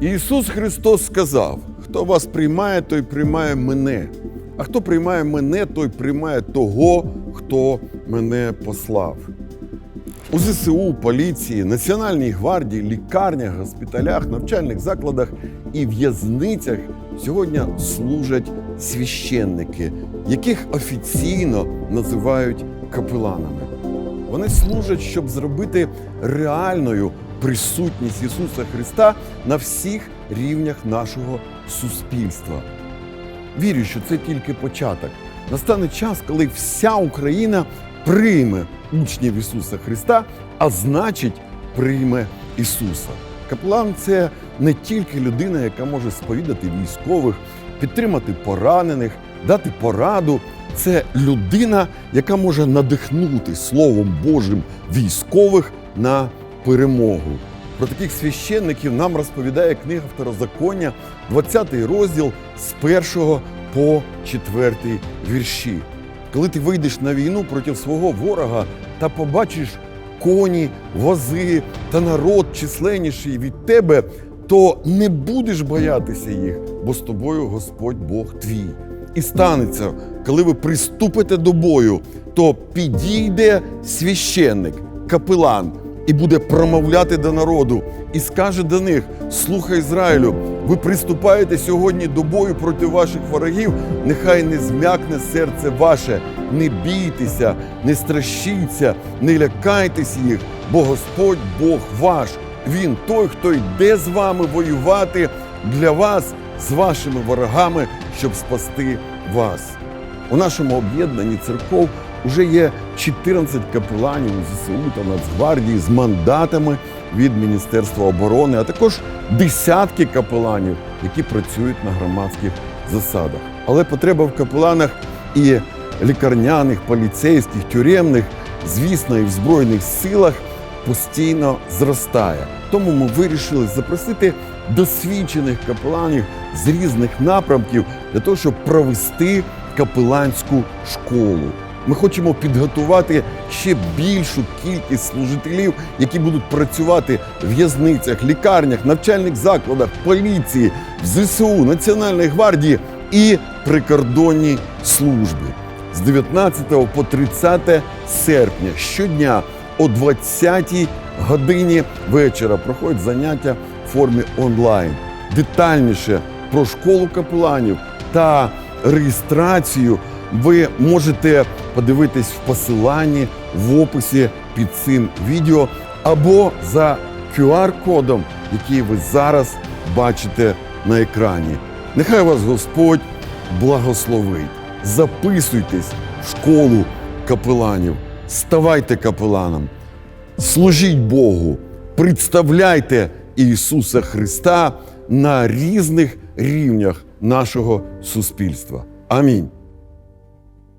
Ісус Христос сказав: хто вас приймає, той приймає мене. А хто приймає мене, той приймає того, хто мене послав. У ЗСУ, поліції, Національній гвардії, лікарнях, госпіталях, навчальних закладах і в'язницях сьогодні служать священники, яких офіційно називають капеланами. Вони служать, щоб зробити реальною присутність Ісуса Христа на всіх рівнях нашого суспільства. Вірю, що це тільки початок. Настане час, коли вся Україна прийме учнів Ісуса Христа, а значить, прийме Ісуса. Капелан це не тільки людина, яка може сповідати військових, підтримати поранених, дати пораду. Це людина, яка може надихнути Словом Божим військових на перемогу. Про таких священників нам розповідає книга Второзаконня, 20 розділ з 1 по 4 вірші. Коли ти вийдеш на війну проти свого ворога та побачиш коні, вози та народ численніший від тебе, то не будеш боятися їх, бо з тобою Господь Бог твій. І станеться, коли ви приступите до бою, то підійде священник, капелан, і буде промовляти до народу, і скаже до них: Слухай Ізраїлю, ви приступаєте сьогодні до бою проти ваших ворогів, нехай не зм'якне серце ваше, не бійтеся, не страшіться, не лякайтесь їх, бо Господь Бог ваш. Він той, хто йде з вами воювати для вас з вашими ворогами, щоб спасти вас. У нашому об'єднанні церков вже є 14 капеланів ЗСУ та Нацгвардії з мандатами від Міністерства оборони, а також десятки капеланів, які працюють на громадських засадах. Але потреба в капеланах і лікарняних, поліцейських, тюремних, звісно, і в Збройних силах постійно зростає. Тому ми вирішили запросити досвідчених капеланів з різних напрямків для того, щоб провести капеланську школу. Ми хочемо підготувати ще більшу кількість служителів, які будуть працювати в в'язницях, лікарнях, навчальних закладах, поліції, в ЗСУ, Національній гвардії і прикордонній службі. З 19 по 30 серпня щодня о 20 годині вечора проходять заняття в формі онлайн. Детальніше про школу капеланів та реєстрацію ви можете подивитись в посиланні в описі під цим відео або за QR-кодом, який ви зараз бачите на екрані. Нехай вас Господь благословить. Записуйтесь в школу капеланів, ставайте капеланом, служіть Богу, представляйте Ісуса Христа на різних рівнях нашого суспільства. Амінь.